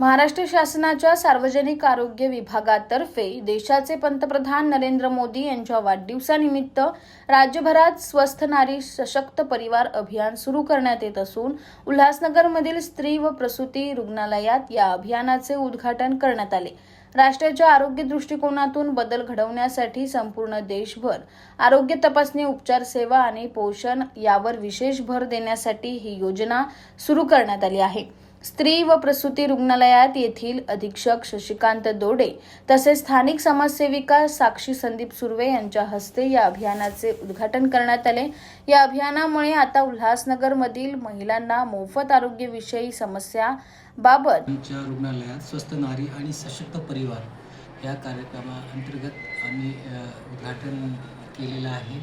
महाराष्ट्र शासनाच्या सार्वजनिक आरोग्य विभागातर्फे देशाचे पंतप्रधान नरेंद्र मोदी यांच्या वाढदिवसानिमित्त राज्यभरात स्वस्थ नारी सशक्त परिवार अभियान सुरू करण्यात येत असून उल्हासनगरमधील स्त्री व प्रसूती रुग्णालयात या अभियानाचे उद्घाटन करण्यात आले. राष्ट्राच्या आरोग्य दृष्टिकोनातून बदल घडवण्यासाठी संपूर्ण देशभर आरोग्य तपासणी उपचार सेवा आणि पोषण यावर विशेष भर देण्यासाठी ही योजना सुरू करण्यात आली आहे. स्त्री व प्रसूती रुग्णालयात येथील अधीक्षक शशिकांत दोडे तसेच स्थानिक समाजसेविका साक्षी संदीप सुर्वे यांच्या हस्ते या अभियानाचे उद्घाटन करण्यात आले. या अभियानामुळे आता उल्हासनगरमधील महिलांना मोफत आरोग्यविषयी समस्या बाबत रुग्णालयात स्वस्त नारी आणि सशक्त परिवार या कार्यक्रमाअंतर्गत आम्ही उद्घाटन केलेलं आहे.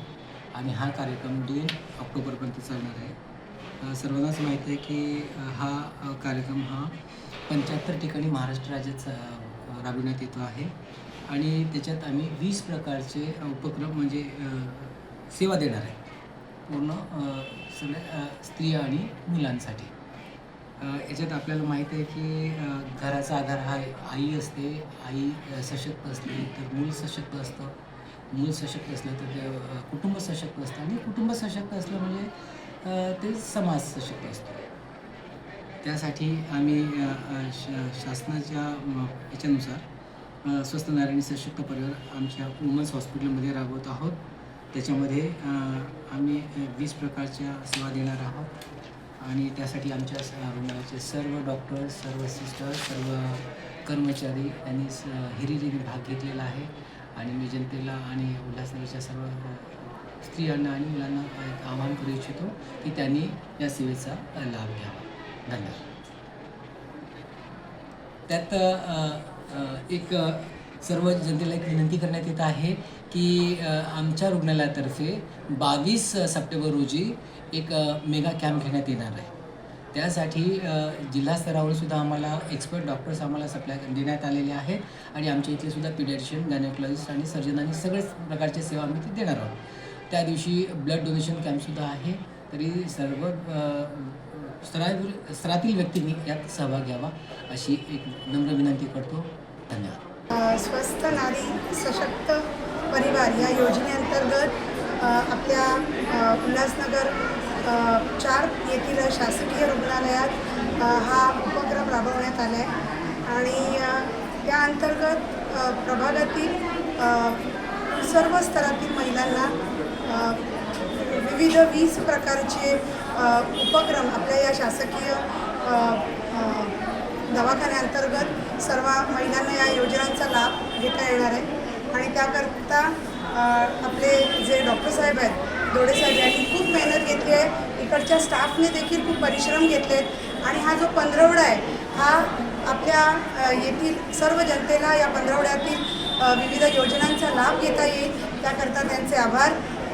आणि हा कार्यक्रम दोन ऑक्टोबरपर्यंत चालणार आहे. सर्वांनाच माहीत आहे की हा कार्यक्रम हा पंच्याहत्तर ठिकाणी महाराष्ट्र राज्यात राबविण्यात येतो आहे. आणि त्याच्यात आम्ही वीस प्रकारचे उपक्रम म्हणजे सेवा देणार आहे. पूर्ण सगळ्या स्त्रिया आणि मुलांसाठी. याच्यात आपल्याला माहीत आहे की घराचा आधार हा आई असते. आई सशक्त असते तर मूल सशक्त असतं. मूल सशक्त असलं तर कुटुंब सशक्त असतं. आणि कुटुंब सशक्त असलं म्हणजे ते समाज सशक्त असतो. त्यासाठी आम्ही शा शासनाच्या याच्यानुसार स्वस्त नारायणी सशक्त परिवार आमच्या वुमन्स हॉस्पिटलमध्ये राबवत आहोत. त्याच्यामध्ये आम्ही वीस प्रकारच्या सेवा देणार आहोत. आणि त्यासाठी आमच्या रुग्णालयाचे सर्व डॉक्टर सर्व सिस्टर सर्व कर्मचारी यांनी स हिरिरीने भाग घेतलेला आहे. आणि मी जनतेला आणि उल्हासनगरच्या सर्व स्त्रियांना आणि मुलांना एक आवाहन करू इच्छितो की त्यांनी या सेवेचा लाभ घ्यावा. धन्यवाद. त्यात एक सर्व जनतेला एक विनंती करण्यात येत आहे की आमच्या रुग्णालयातर्फे बावीस सप्टेंबर रोजी एक मेगा कॅम्प घेण्यात येणार आहे. त्यासाठी जिल्हा स्तरावर सुद्धा आम्हाला एक्सपर्ट डॉक्टर्स आम्हाला सप्लाय देण्यात आलेले आहेत आणि आमच्या इथले सुद्धा पिडियाट्रिशियन गायनेकोलॉजिस्ट आणि सर्जन आणि सगळेच प्रकारच्या सेवा आम्ही ते देणार आहोत. त्या दिवशी ब्लड डोनेशन कॅम्पसुद्धा आहे. तरी सर्व स्तरावर स्तरातील व्यक्तींनी यात सहभाग घ्यावा अशी एक नम्र विनंती करतो. धन्यवाद. स्वस्त स्वस्थ नारी सशक्त परिवार या योजनेअंतर्गत आपल्या उल्हासनगर चार येथील शासकीय रुग्णालयात हा उपक्रम राबवण्यात आला आहे आणि त्या अंतर्गत प्रभागातील सर्व स्तरातील महिलांना विविध वीस प्रकारचे उपक्रम आपल्या या शासकीय दवाखान्याअंतर्गत सर्व महिलांना या योजनांचा लाभ घेता येणार आहे. आणि त्याकरता आपले जे डॉक्टर साहेब आहेत दोडे साहेब यांनी खूप मेहनत घेतली आहे. इकडच्या स्टाफने देखील खूप परिश्रम घेतले आहेत. आणि हा जो पंधरवडा आहे हा आपल्या येथील सर्व जनतेला या पंधरवड्यातील विविध योजनांचा लाभ घेता येईल. त्याकरता त्यांचे आभार.